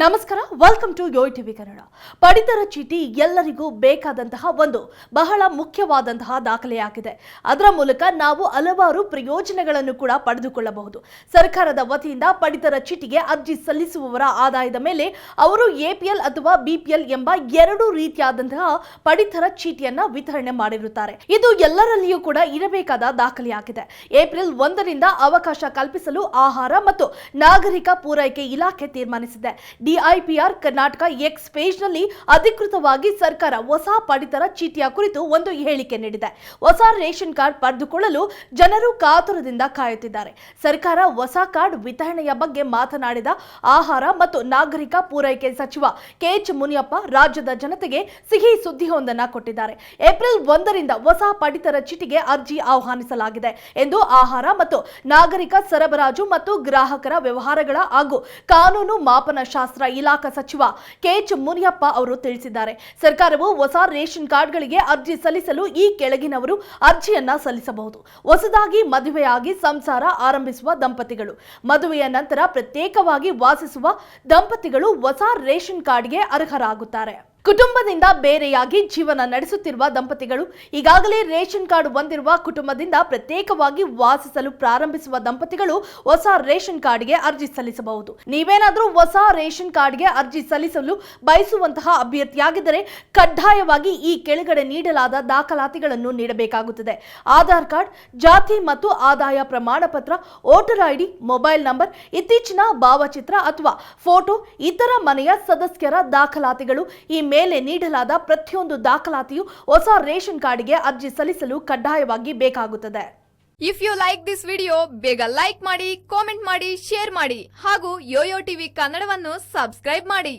ನಮಸ್ಕಾರ welcome to Yo TV Kannada ಪಡಿತರ ಚೀಟಿ ಎಲ್ಲರಿಗೂ ಬೇಕಾದಂತಹ ಒಂದು, ಬಹಳ ಮುಖ್ಯವಾದಂತಹ ದಾಖಲೆಯಾಗಿದೆ. ಅದರ ಮೂಲಕ ನಾವು ಹಲವಾರು ಪ್ರಯೋಜನಗಳನ್ನು ಕೂಡ ಪಡೆದುಕೊಳ್ಳಬಹುದು. ಸರ್ಕಾರದ ವತಿಯಿಂದ ಪಡಿತರ ಚೀಟಿಗೆ ಅರ್ಜಿ ಸಲ್ಲಿಸುವವರ ಆದಾಯದ ಮೇಲೆ ಅವರು ಎಪಿಎಲ್ ಅಥವಾ ಬಿಪಿಎಲ್ ಎಂಬ ಎರಡು ರೀತಿಯಾದಂತಹ ಪಡಿತರ ಚೀಟಿಯನ್ನ ವಿತರಣೆ ಮಾಡಿರುತ್ತಾರೆ. ಇದು ಎಲ್ಲರಲ್ಲಿಯೂ ಕೂಡ ಇರಬೇಕಾದ ದಾಖಲೆಯಾಗಿದೆ. ಏಪ್ರಿಲ್ ಒಂದರಿಂದ ಅವಕಾಶ ಕಲ್ಪಿಸಲು ಆಹಾರ ಮತ್ತು ನಾಗರಿಕ ಪೂರೈಕೆ ಇಲಾಖೆ ತೀರ್ಮಾನಿಸಿದೆ. ಡಿಐಪಿಆರ್ ಕರ್ನಾಟಕ ಎಕ್ಸ್ ಪೇಜ್ನಲ್ಲಿ ಅಧಿಕೃತವಾಗಿ ಸರ್ಕಾರ ಹೊಸ ಪಡಿತರ ಚೀಟಿಯ ಕುರಿತು ಒಂದು ಹೇಳಿಕೆ ನೀಡಿದೆ. ಹೊಸ ರೇಷನ್ ಕಾರ್ಡ್ ಪಡೆದುಕೊಳ್ಳಲು ಜನರು ಕಾತುರದಿಂದ ಕಾಯುತ್ತಿದ್ದಾರೆ. ಸರ್ಕಾರ ಹೊಸ ಕಾರ್ಡ್ ವಿತರಣೆಯ ಬಗ್ಗೆ ಮಾತನಾಡಿದ ಆಹಾರ ಮತ್ತು ನಾಗರಿಕ ಪೂರೈಕೆ ಸಚಿವ ಕೆಎಚ್ ಮುನಿಯಪ್ಪ ರಾಜ್ಯದ ಜನತೆಗೆ ಸಿಹಿ ಸುದ್ದಿಯೊಂದನ್ನ ಕೊಟ್ಟಿದ್ದಾರೆ. ಏಪ್ರಿಲ್ ಒಂದರಿಂದ ಹೊಸ ಪಡಿತರ ಚೀಟಿಗೆ ಅರ್ಜಿ ಆಹ್ವಾನಿಸಲಾಗಿದೆ ಎಂದು ಆಹಾರ ಮತ್ತು ನಾಗರಿಕ ಸರಬರಾಜು ಮತ್ತು ಗ್ರಾಹಕರ ವ್ಯವಹಾರಗಳ ಹಾಗೂ ಕಾನೂನು ಮಾಪನ ಶಾಸ್ತ್ರ ಇಲಾಖಾ ಸಚಿವ ಕೆಎಚ್ ಮುನಿಯಪ್ಪ ಅವರು ತಿಳಿಸಿದ್ದಾರೆ. ಸರ್ಕಾರವು ಹೊಸ ರೇಷನ್ ಕಾರ್ಡ್ಗಳಿಗೆ ಅರ್ಜಿ ಸಲ್ಲಿಸಲು ಈ ಕೆಳಗಿನವರು ಅರ್ಜಿಯನ್ನ ಸಲ್ಲಿಸಬಹುದು. ಹೊಸದಾಗಿ ಮದುವೆಯಾಗಿ ಸಂಸಾರ ಆರಂಭಿಸುವ ದಂಪತಿಗಳು. ಮದುವೆಯ ನಂತರ ಪ್ರತ್ಯೇಕವಾಗಿ ವಾಸಿಸುವ ದಂಪತಿಗಳು ಹೊಸ ರೇಷನ್ ಕಾರ್ಡ್ಗೆ ಅರ್ಹರಾಗುತ್ತಾರೆ. ಕುಟುಂಬದಿಂದ ಬೇರೆಯಾಗಿ ಜೀವನ ನಡೆಸುತ್ತಿರುವ ದಂಪತಿಗಳು ಈಗಾಗಲೇ ರೇಷನ್ ಕಾರ್ಡ್ ಹೊಂದಿರುವ ಕುಟುಂಬದಿಂದ ಪ್ರತ್ಯೇಕವಾಗಿ ವಾಸಿಸಲು ಪ್ರಾರಂಭಿಸುವ ದಂಪತಿಗಳು ಹೊಸ ರೇಷನ್ ಕಾರ್ಡ್ಗೆ ಅರ್ಜಿ ಸಲ್ಲಿಸಬಹುದು. ನೀವೇನಾದರೂ ಹೊಸ ರೇಷನ್ ಕಾರ್ಡ್ಗೆ ಅರ್ಜಿ ಸಲ್ಲಿಸಲು ಬಯಸುವಂತಹ ಅಭ್ಯರ್ಥಿಯಾಗಿದ್ದರೆ ಕಡ್ಡಾಯವಾಗಿ ಈ ಕೆಳಗಡೆ ನೀಡಲಾದ ದಾಖಲಾತಿಗಳನ್ನು ನೀಡಬೇಕಾಗುತ್ತದೆ. ಆಧಾರ್ ಕಾರ್ಡ್, ಜಾತಿ ಮತ್ತು ಆದಾಯ ಪ್ರಮಾಣ ಪತ್ರ ವೋಟರ್ ಐಡಿ, ಮೊಬೈಲ್ ನಂಬರ್, ಇತ್ತೀಚಿನ ಭಾವಚಿತ್ರ ಅಥವಾ ಫೋಟೋ, ಇತರ ಮನೆಯ ಸದಸ್ಯರ ದಾಖಲಾತಿಗಳು ಈ ಮೇಲೆ ನೀಡಲಾದ ಪ್ರತಿಯೊಂದು ದಾಖಲಾತಿಯು ಹೊಸ ರೇಷನ್ ಕಾರ್ಡ್ಗೆ ಅರ್ಜಿ ಸಲ್ಲಿಸಲು ಕಡ್ಡಾಯವಾಗಿ ಬೇಕಾಗುತ್ತದೆ. If you like this video ಬೇಗ ಲೈಕ್ ಮಾಡಿ ಕಾಮೆಂಟ್ ಮಾಡಿ ಶೇರ್ ಮಾಡಿ ಹಾಗೂ ಯೋಯೋ ಟಿವಿ ಕನ್ನಡವನ್ನು ಸಬ್ಸ್ಕ್ರೈಬ್ ಮಾಡಿ.